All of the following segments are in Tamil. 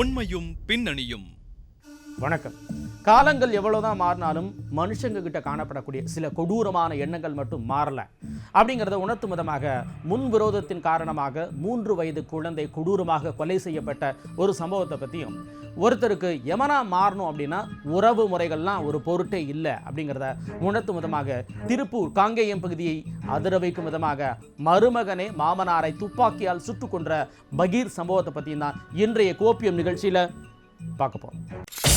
உண்மையும் பின்னணியும். வணக்கம். காலங்கள் எவ்வளோதான் மாறினாலும் மனுஷங்க கிட்ட காணப்படக்கூடிய சில கொடூரமான எண்ணங்கள் மட்டும் மாறல. அப்படிங்கிறத உணர்த்தும் விதமாக முன் விரோதத்தின் காரணமாக மூன்று வயது குழந்தை கொடூரமாக கொலை செய்யப்பட்ட ஒரு சம்பவத்தை பற்றியும் ஒருத்தருக்கு எமனா மாறணும் அப்படின்னா உறவு முறைகள்லாம் ஒரு பொருட்டே இல்லை அப்படிங்கிறத உணர்த்தும் விதமாக திருப்பூர் காங்கேயம் பகுதியை அதிர வைக்கும் விதமாக மருமகனே மாமனாரை துப்பாக்கியால் சுட்டுக் கொன்ற பகீர் சம்பவத்தை பற்றியும் தான் இன்றைய கோப்பியம் நிகழ்ச்சியில் பார்க்க போகிறோம்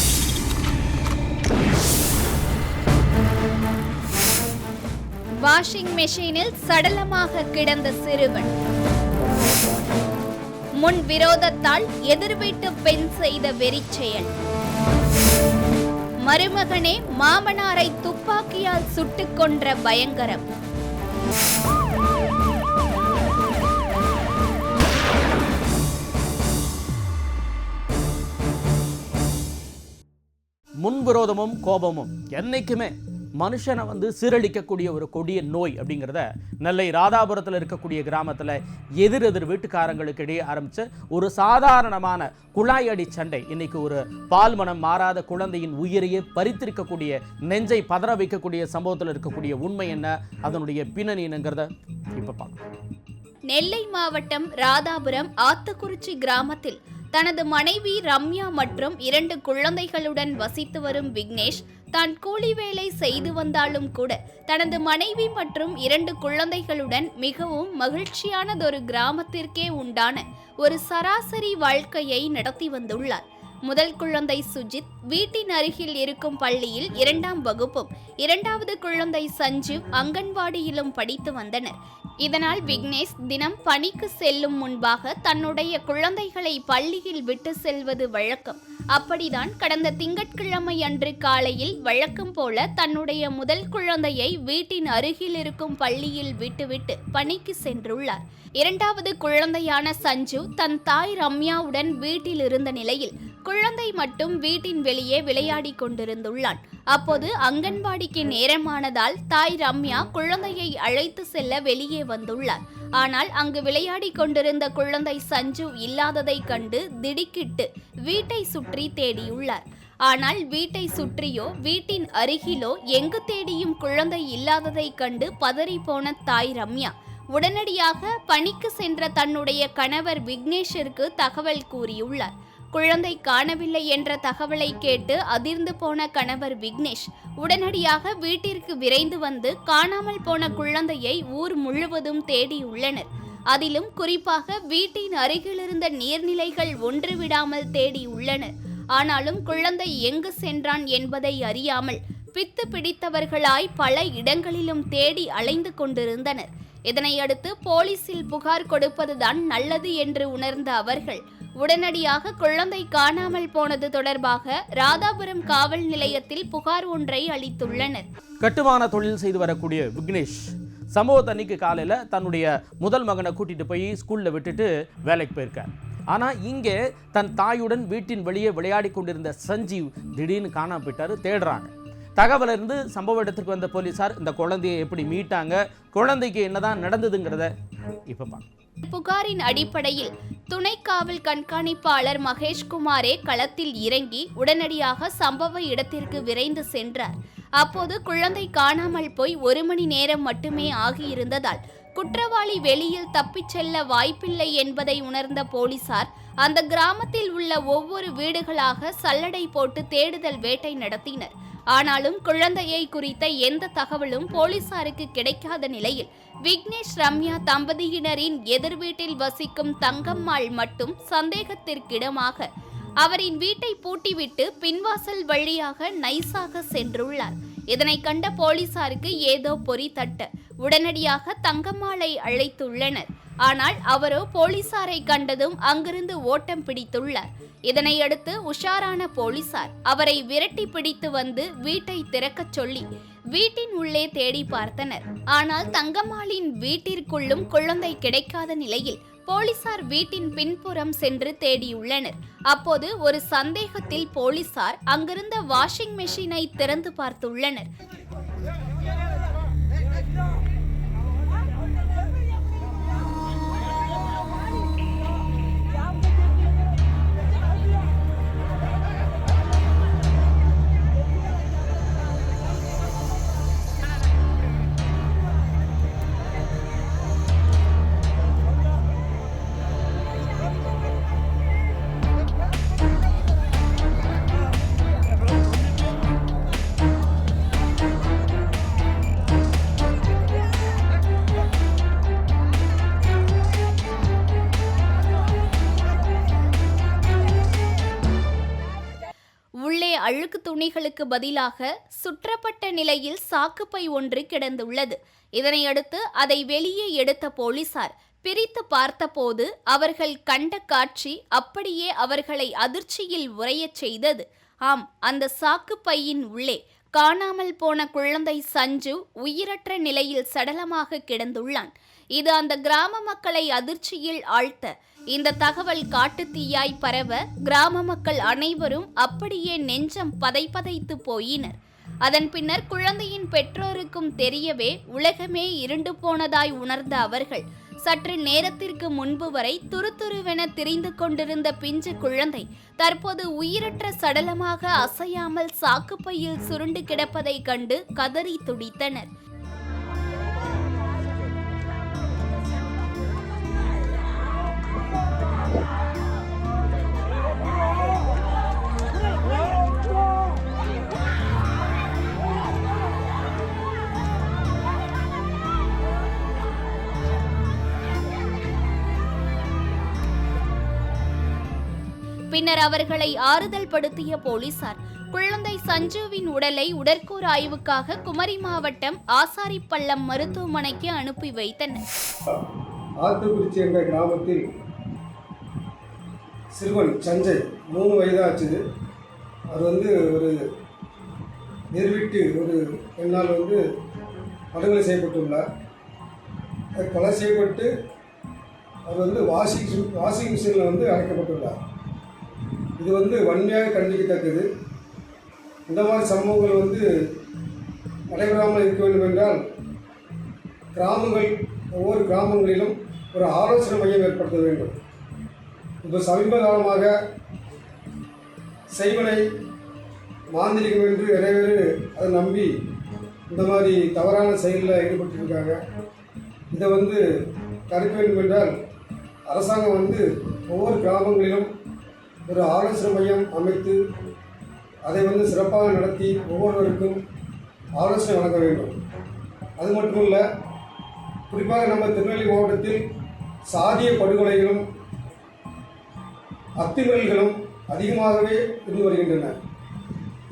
வாஷிங் மெஷினில் சடலமாக கிடந்த சிறுவன். முன் விரோதத்தால் எதிர்வீட்டு பெண் செய்த வெறிச்செயல். மருமகனே மாமனாரை துப்பாக்கியால் சுட்டுக் கொன்ற பயங்கரம். முன்விரோதமும் கோபமும் என்னைக்குமே மனுஷனை வந்து சீரழிக்கக்கூடிய ஒரு கொடிய நோய் அப்படிங்கிறத நெல்லை ராதாபுரத்தில் இருக்கக்கூடிய கிராமத்தில் எதிர் எதிர் வீட்டுக்காரங்களுக்கு இடையே ஆரம்பித்த ஒரு சாதாரணமான குழாய் அடி சண்டை. இன்னைக்கு ஒரு பால் மனம் மாறாத குழந்தையின் உயிரையே பறித்திருக்கக்கூடிய நெஞ்சை பதற வைக்கக்கூடிய சம்பவத்தில் இருக்கக்கூடிய உண்மை என்ன? அதனுடைய பின்னணி என்னங்கிறத இப்போ பார்க்கலாம். நெல்லை மாவட்டம் ராதாபுரம் ஆத்தக்குறிச்சி கிராமத்தில் தனது மனைவி ரம்யா மற்றும் இரண்டு குழந்தைகளுடன் வசித்து வரும் விக்னேஷ் தான் கூலி வேலை செய்து வந்தாலும் கூட தனது மனைவி மற்றும் இரண்டு குழந்தைகளுடன் மிகவும் மகிழ்ச்சியானதொரு கிராமத்திற்கே உண்டான ஒரு சராசரி வாழ்க்கையை நடத்தி வந்துள்ளார். முதல் குழந்தை சுஜித் வீட்டின் அருகில் இருக்கும் பள்ளியில் இரண்டாம் வகுப்பும் இரண்டாவது குழந்தை சஞ்சீவ் அங்கன்வாடியிலும் படித்து வந்தனர். இதனால் விக்னேஷ் தினம் பணிக்கு செல்லும் முன்பாக தன்னுடைய குழந்தைகளை பள்ளியில் விட்டு செல்வது வழக்கம். அப்படிதான் கடந்த திங்கட்கிழமை அன்று காலையில் வழக்கம் போல தன்னுடைய முதல் குழந்தையை வீட்டின் அருகில் இருக்கும் பள்ளியில் விட்டுவிட்டு பணிக்கு சென்றுள்ளார். இரண்டாவது குழந்தையான சஞ்சு தன் தாய் ரம்யாவுடன் வீட்டில் இருந்த நிலையில் குழந்தை மட்டும் வீட்டின் வெளியே விளையாடிக் கொண்டிருந்துள்ளான். அப்போது அங்கன்வாடிக்கு நேரமானதால் தாய் ரம்யா குழந்தையை அழைத்து செல்ல வெளியே வந்துள்ளார். ஆனால் அங்கு விளையாடிக் கொண்டிருந்த குழந்தை சஞ்சு இல்லாததை கண்டு திடுக்கிட்டு வீட்டை சுற்றி தேடியுள்ளார். ஆனால் வீட்டை சுற்றியோ வீட்டின் அருகிலோ எங்கு தேடியும் குழந்தை இல்லாததை கண்டு பதறி போன தாய் ரம்யா உடனடியாக பணிக்கு சென்ற தன்னுடைய கணவர் விக்னேஷிற்கு தகவல் கூறியுள்ளார். குழந்தை காணவில்லை என்ற தகவலை கேட்டு அதிர்ந்து போன கணவர் விக்னேஷ் உடனடியாக வீட்டிற்கு விரைந்து வந்து காணாமல் போன குழந்தையை ஊர் முழுவதும் தேடியுள்ளனர். அதிலும் குறிப்பாக வீட்டின் அருகிலிருந்த நீர்நிலைகள் ஒன்று விடாமல் தேடியுள்ளனர். ஆனாலும் குழந்தை எங்கு சென்றான் என்பதை அறியாமல் பித்து பிடித்தவர்களாய் பல இடங்களிலும் தேடி அலைந்து கொண்டிருந்தனர். இதனையடுத்து போலீசில் புகார் கொடுப்பதுதான் நல்லது என்று உணர்ந்த அவர்கள் உடனடியாக குழந்தை காணாமல் போனது தொடர்பாக ராதாபுரம் காவல் நிலையத்தில் புகார் ஒன்றை அளித்துள்ளனர். கட்டுமான தொழில் செய்து வரக்கூடிய விக்னேஷ் சம்பவத்தன்னைக்கு காலையில் தன்னுடைய முதல் மகனை கூட்டிகிட்டு போய் ஸ்கூலில் விட்டுட்டு வேலைக்கு போயிருக்கார். ஆனால் இங்கே தன் தாயுடன் வீட்டின் வெளியே விளையாடி கொண்டிருந்த சஞ்சீவ் திடீர்னு காணாம போயிட்டாரு தேடுறாங்க. தகவல் இருந்து சம்பவ இடத்துக்கு வந்த போலீசார் இந்த குழந்தையை எப்படி மீட்டாங்க குழந்தைக்கு என்னதான் நடந்ததுங்கிறத இப்போ பார்க்கலாம் புகாரின் அடிப்படையில் துணை காவல் கண்காணிப்பாளர் மகேஷ்குமாரே களத்தில் இறங்கி உடனடியாக சம்பவ இடத்திற்கு விரைந்து சென்றார். அப்போது குழந்தை காணாமல் போய் ஒரு மணி நேரம் மட்டுமே ஆகியிருந்ததால் குற்றவாளி வெளியில் தப்பிச் செல்ல வாய்ப்பில்லை என்பதை உணர்ந்த போலீசார் அந்த கிராமத்தில் உள்ள ஒவ்வொரு வீடுகளாக சல்லடை போட்டு தேடுதல் வேட்டை நடத்தினர். ஆனாலும் குழந்தையை குறித்த எந்த தகவலும் போலீசாருக்கு கிடைக்காத நிலையில் விக்னேஷ் ரம்யா தம்பதியினரின் எதிர் வீட்டில் வசிக்கும் தங்கம்மாள் மட்டும் சந்தேகத்திற்கிடமாக அவரின் வீட்டை பூட்டிவிட்டு பின்வாசல் வழியாக நைஸாக சென்றுள்ளார். இதனை கண்ட போலீசாருக்கு ஏதோ பொறி தட்ட. உடனடியாக தங்கம்மாளை அழைத்துள்ளனர். ஆனால் அவரோ போலீசாரை கண்டதும் அங்கிருந்து ஓட்டம் பிடித்துள்ளார். இதனையடுத்து உஷாரான போலீசார் அவரை விரட்டி பிடித்து வந்து வீட்டை திறக்கச் சொல்லி வீட்டின் உள்ளே தேடி பார்த்தனர். ஆனால் தங்கம்மாளின் வீட்டிற்குள்ளும் குழந்தை கிடைக்காத நிலையில் போலீசார் வீட்டின் பின்புறம் சென்று தேடியுள்ளனர். அப்போது ஒரு சந்தேகத்தில் போலீசார் அங்கிருந்த வாஷிங் மெஷினை திறந்து பார்த்துள்ளனர். துணிகளுக்கு பதிலாக சுற்றப்பட்ட நிலையில் சாக்குப்பை ஒன்று கிடந்துள்ளது. இதனையடுத்து அதை வெளியே எடுத்த போலீசார் பிரித்து பார்த்தபோது அவர்கள் கண்ட காட்சி அப்படியே அவர்களை அதிர்ச்சியில் உறையச் செய்தது. ஆம் அந்த சாக்குப்பையின் உள்ளே காணாமல் போன குழந்தை சஞ்சு உயிரற்ற நிலையில் சடலமாக கிடந்துள்ளான். இது அந்த கிராம மக்களை அதிர்ச்சியில் ஆழ்த்த இந்த தகவல் காட்டுத்தீயாய் பரவ கிராம மக்கள் அனைவரும் அப்படியே நெஞ்சம் பதைப்பதைத்து போயினர். அதன் பின்னர் குழந்தையின் பெற்றோருக்கும் தெரியவே உலகமே இருண்டு போனதாய் உணர்ந்த அவர்கள் சற்று நேரத்திற்கு முன்பு வரை துருதுருவென திரிந்து கொண்டிருந்த பிஞ்சு குழந்தை தற்போது உயிரற்ற சடலமாக அசையாமல் சாக்குப்பையில் சுருண்டு கிடப்பதைக் கண்டு கதறி துடித்தனர். பின்னர் அவர்களை ஆறுதல் படுத்திய போலீசார் குழந்தை சஞ்சுவின் உடலை உடற்கூறு ஆய்வுக்காக குமரி மாவட்டம் ஆசாரிப்பள்ளம் மருத்துவமனைக்கு அனுப்பி வைத்தனர். ஆத்துக்குறிச்சி என்ற கிராமத்தில் சிறுவன் சஞ்சய் மூணு வயதாச்சு அது வந்து ஒரு நிர்விட்டு ஒரு பெண்ணால் வந்து படுகொலை செய்யப்பட்டுள்ளார். கொலை செய்யப்பட்டு அவர் வந்து வாஷிங் வாஷிங் மிஷினில் வந்து அடைக்கப்பட்டுள்ளார். இது வந்து வன்மையாக கண்டிக்கத்தக்கது. இந்த மாதிரி சம்பவங்கள் வந்து நடைபெறாமல் இருக்க வேண்டும் என்றால் கிராமங்கள் ஒவ்வொரு கிராமங்களிலும் ஒரு ஆலோசனை மையம் ஏற்படுத்த வேண்டும். இப்போ சமீப காலமாக செய்வனை மாந்திரிகம் என்று நிறைய பேர் அதை நம்பி இந்த மாதிரி தவறான செயலில் ஈடுபட்டிருக்காங்க. இதை வந்து தடுக்க வேண்டும் என்றால் அரசாங்கம் வந்து ஒவ்வொரு கிராமங்களிலும் ஒரு ஆலோசனை மையம் அமைத்து அதை வந்து சிறப்பாக நடத்தி ஒவ்வொருவருக்கும் ஆலோசனை வழங்க வேண்டும். அது மட்டும் இல்லை குறிப்பாக நம்ம திருநெல்வேலி மாவட்டத்தில் சாதிய படுகொலைகளும் அத்துமீறல்களும் அதிகமாகவே இருந்து வருகின்றன.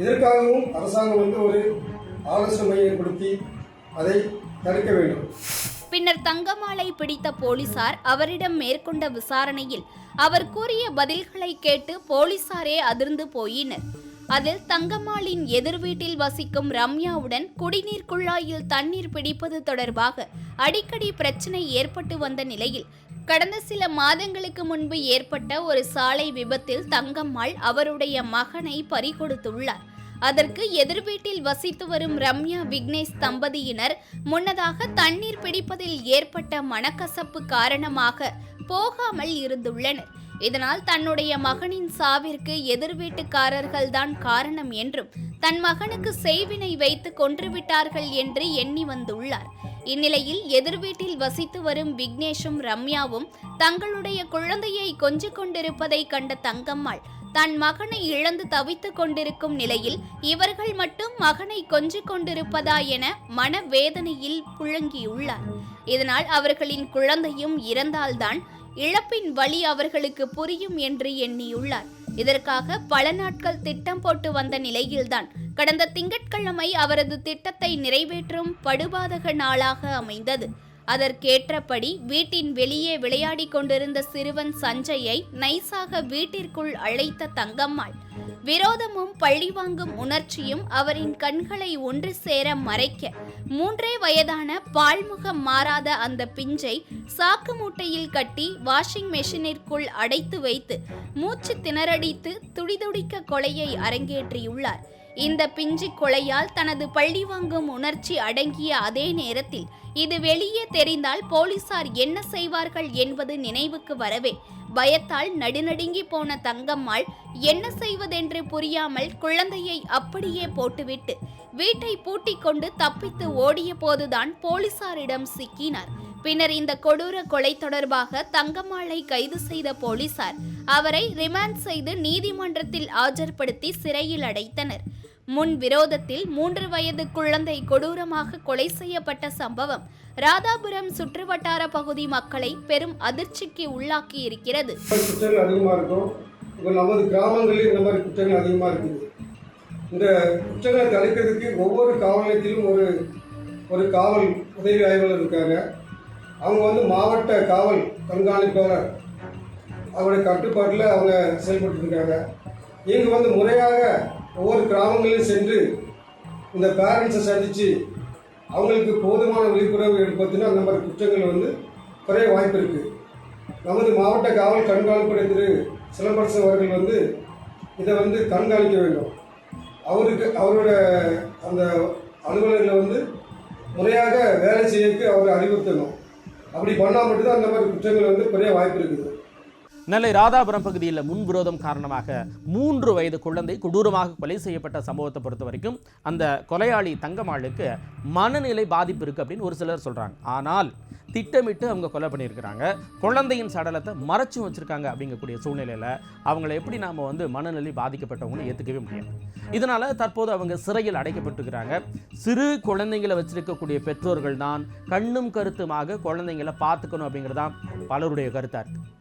இதற்காகவும் அரசாங்கம் வந்து ஒரு ஆலோசனை மையம் ஏற்படுத்தி அதை தடுக்க வேண்டும். பின்னர் தங்கமாலை பிடித்த போலீசார் அவரிடம் மேற்கொண்ட விசாரணையில் அவர் கூறிய பதில்களை கேட்டு போலீசாரே அதிர்ந்து போயினர். அதில் தங்கம்மாளின் எதிர் வீட்டில் வசிக்கும் ரம்யாவுடன் குடிநீர் குழாயில் தண்ணீர் பிடிப்பது தொடர்பாக அடிக்கடி பிரச்சனை ஏற்பட்டு வந்த நிலையில் கடந்த சில மாதங்களுக்கு முன்பு ஏற்பட்ட ஒரு சாலை விபத்தில் தங்கம்மாள் அவருடைய மகனை பறிகொடுத்துள்ளார். அதற்கு எதிர் வீட்டில் வசித்து வரும் ரம்யா விக்னேஷ் தம்பதியினர் முன்னதாக தண்ணீர் பிடிப்பதில் ஏற்பட்ட மனக்கசப்பு காரணமாக போகாமல் இருந்துள்ளனர். இதனால் தன்னுடைய மகனின் சாவிற்கு எதிர் வீட்டுக்காரர்கள்தான் காரணம் என்றும் தன் மகனுக்கு செய்வினை வைத்து கொன்றுவிட்டார்கள் என்று எண்ணி வந்துள்ளார். இந்நிலையில் எதிர் வீட்டில் வசித்து வரும் விக்னேஷும் ரம்யாவும் தங்களுடைய குழந்தையை கொஞ்சிக் கொண்டிருப்பதை கண்ட தங்கம்மாள் தன் மகனை இழந்து தவித்துக் கொண்டிருக்கும் நிலையில் இவர்கள் மட்டும் மகனை கொஞ்சிக் கொண்டிருப்பதா என மனவேதனையில் புழங்கியுள்ளார். இதனால் அவர்களின் குழந்தையும் இறந்தால்தான் இழப்பின் வழி அவர்களுக்கு புரியும் என்று எண்ணியுள்ளார். இதற்காக பல நாட்கள் திட்டம் போட்டு வந்த நிலையில்தான் கடந்த திங்கட்கிழமை அவரது திட்டத்தை நிறைவேற்றும் படுபாதக நாளாக அமைந்தது. அதற்கேற்றபடி வீட்டின் வெளியே விளையாடிக் கொண்டிருந்த சிறுவன் சஞ்சயை நைசாக வீட்டிற்குள் அழைத்த தங்கம்மாள். விரோதமும் பழிவாங்கும் உணர்ச்சியும் அவரின் கண்களை ஒன்று சேர மறைக்க மூன்றே வயதான பால்முகம் மாறாத அந்த பிஞ்சை சாக்கு மூட்டையில் கட்டி வாஷிங் மெஷினிற்குள் அடைத்து வைத்து மூச்சு திணறடித்து துடிதுடிக்க கொலையை அரங்கேற்றியுள்ளார். இந்த பிஞ்சு கொலையால் தனது பழி வாங்கும் உணர்ச்சி அடங்கிய அதே நேரத்தில் இது வெளியே தெரிந்தால் போலீசார் என்ன செய்வார்கள் என்பது நினைவுக்கு வரவே பயத்தால் நடுநடுங்கி போன தங்கம்மாள் என்ன செய்வதென்று புரியாமல் குழந்தையை அப்படியே போட்டுவிட்டு வீட்டை பூட்டிக் கொண்டு தப்பித்து ஓடிய போதுதான் போலீசாரிடம் சிக்கினார். பின்னர் இந்த கொடூர கொலை தொடர்பாக தங்கம்மாளை கைது செய்த போலீசார் அவரை ரிமாண்ட் செய்து நீதிமன்றத்தில் ஆஜர்படுத்தி சிறையில் அடைத்தனர். முன் விரோதத்தில் மூன்று வயது குழந்தை கொடூரமாக கொலை செய்யப்பட்ட சம்பவம் ராதாபுரம் சுற்றுவட்டார பகுதி மக்களை பெரும் அதிர்ச்சிக்கு உள்ளாக்கி இருக்கிறது. குற்றங்கள் அதிகமாக இருக்கும். இப்போ நமது கிராமங்களில் இந்த மாதிரி குற்றங்கள் அதிகமாக இருக்குது. இந்த குற்றங்களை தடுக்கிறதுக்கு ஒவ்வொரு காவல் நிலையத்திலும் ஒரு ஒரு காவல் உதவி ஆய்வாளர் இருக்காங்க. அவங்க வந்து மாவட்ட காவல் கண்காணிப்பாளர். அவருடைய கட்டுப்பாட்டில் அவங்க செயல்பட்டு இருக்காங்க. இவங்க வந்து முறையாக ஒவ்வொரு கிராமங்களிலும் சென்று இந்த பேரண்ட்ஸை சந்தித்து அவங்களுக்கு போதுமான விழிப்புணர்வு ஏற்படுத்தினா அந்த மாதிரி குற்றங்கள் வந்து குறைய வாய்ப்பு இருக்குது நமது மாவட்ட காவல் கண்காணிப்புடைய திரு சிலம்பரசன் அவர்கள் வந்து இதை வந்து கண்காணிக்க வேண்டும். அவருக்கு அவரோட அந்த அலுவலர்களை வந்து முறையாக வேலை செய்யறதுக்கு அவர் அறிவுறுத்தணும். அப்படி பண்ணால் மட்டும்தான் அந்த மாதிரி குற்றங்கள் வந்து குறைய வாய்ப்பு இருக்குது. நெல்லை ராதாபுரம் பகுதியில் முன்விரோதம் காரணமாக மூன்று வயது குழந்தை கொடூரமாக கொலை செய்யப்பட்ட சம்பவத்தை பொறுத்த வரைக்கும் அந்த கொலையாளி தங்கம்மாளுக்கு மனநிலை பாதிப்பு இருக்குது அப்படின்னு ஒரு சிலர் சொல்கிறாங்க ஆனால் திட்டமிட்டு அவங்க கொலை பண்ணியிருக்கிறாங்க. குழந்தையின் சடலத்தை மறைச்சும் வச்சுருக்காங்க அப்படிங்கக்கூடிய சூழ்நிலையில் அவங்களை எப்படி நாம் வந்து மனநிலை பாதிக்கப்பட்டவங்களும் ஏற்றுக்கவே முடியாது. இதனால் தற்போது அவங்க சிறையில் அடைக்கப்பட்டுருக்கிறாங்க. சிறு குழந்தைங்களை வச்சிருக்கக்கூடிய பெற்றோர்கள் தான் கண்ணும் கருத்துமாக குழந்தைங்களை பார்த்துக்கணும் அப்படிங்கிறதான் பலருடைய கருத்தாக இருக்குது